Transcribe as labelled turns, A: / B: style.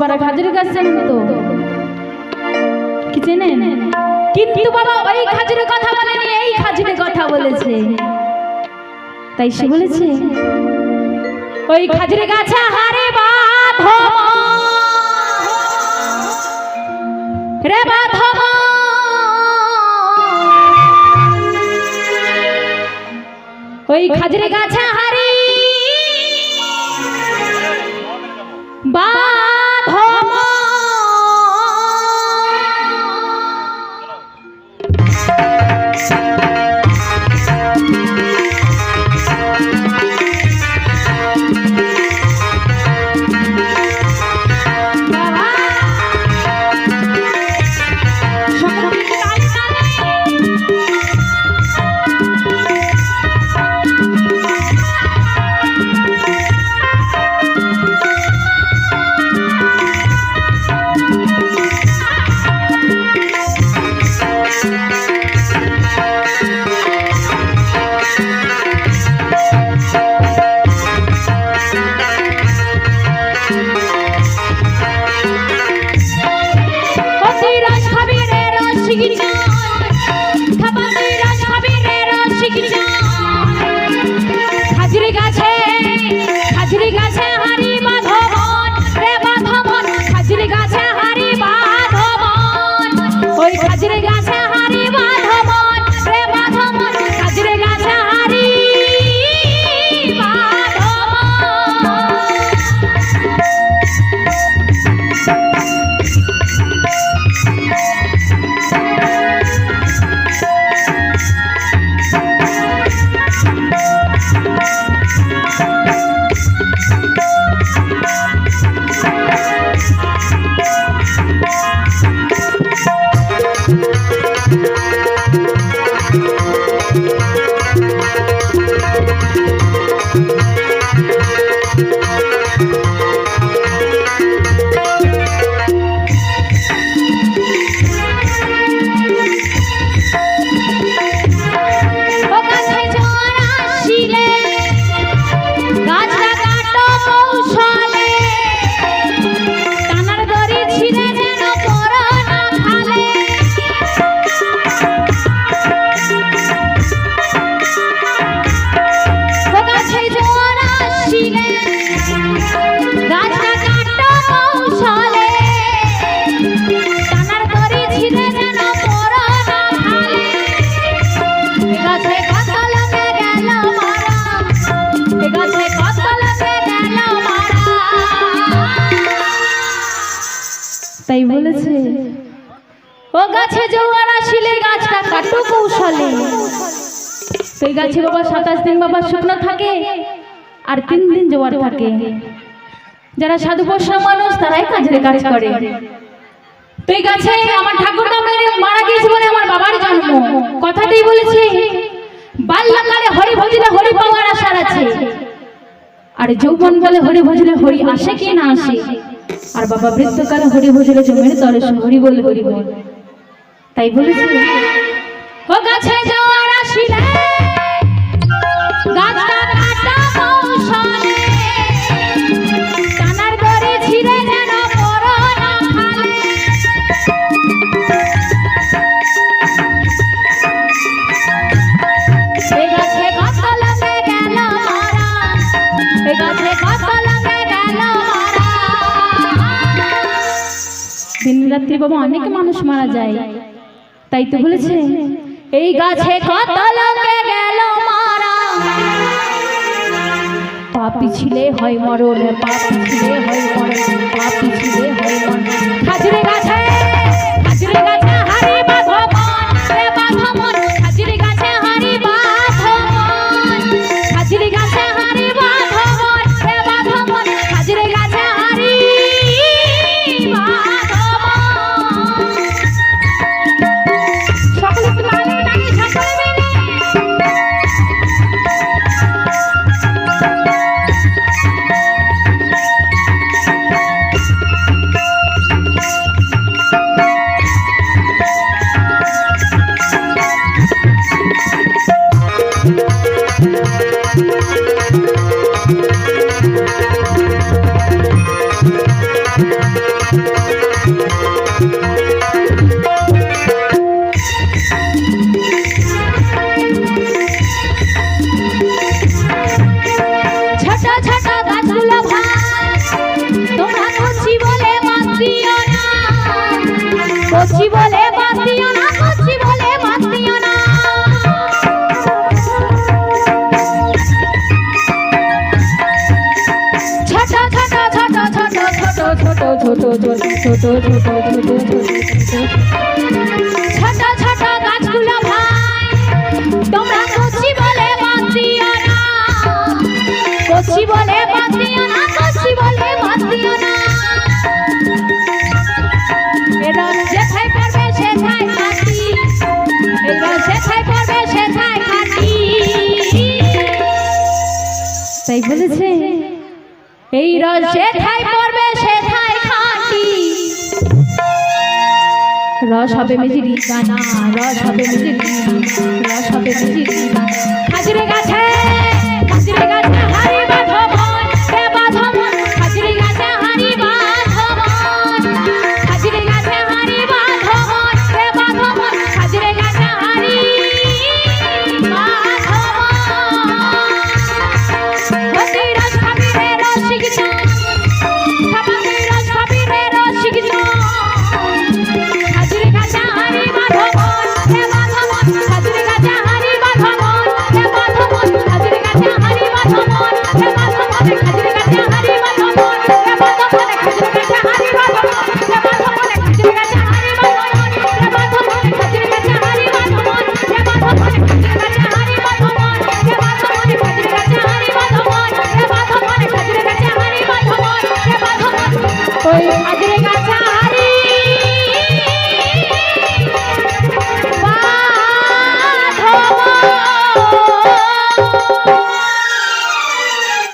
A: বাবারা খাজুর গাছ জানেন তো? কি চেনেন? কিন্তু বাবা ওই খাজুরের কথা বলেনি, এই খাজুরের কথা বলেছে। তাই সে বলেছে, ওই খাজুর গাছে হারে বাঁধব রে বাঁধব ওই খাজুর গাছে হারি বাঁধব তাই ও গাছে জোয়ার আসিলে গাছটা কাটু কৌশলে। সেই গাছে বাবা সাতাশ দিন বাবা শুকনো থাকে, আর তিন দিন জোয়ার থাকে। যারা সাধু বৈষ্ণব মানুষ, তারাই কাজের কাজ করে। তো গাছে আমার ঠাকুর মেরে মারা গিয়েছে বলে আমার বাবার জন্ম। কথাতেই বলেছে, বাল্যকালে হরি ভজিলে হরি পাওয়ার আশার আছে। আর যৌবন বলে হরি ভজলে হরি আসে কি না আসে? আর বাবা বৃত্তকাল হরি ভজলে জমির তরে হরি বলে হরি বল তাই বলেছে ও গাছে রাত্রি বাবা অনেক মানুষ মারা যায়। তাই তো বলেছে, এই গাছে কত লোকে গেল মারা। পাপি ছিলে হয় মরণ, পাপি ছিলে হয় মরণ, পাপি ছিলে হয় মরণ। খাজরে গাছে কচি বলে বাদ দিও না কচি বলে ছোট ছোট ছোট ছোট ছোট ছোট ছোট ছোট ছোট ছোট ছোট ছোট ছোট রস হবে মেজিরি গানা রস হবে মেজিরি রস হবে মেজিরি। হাজিরে গাছে। ওই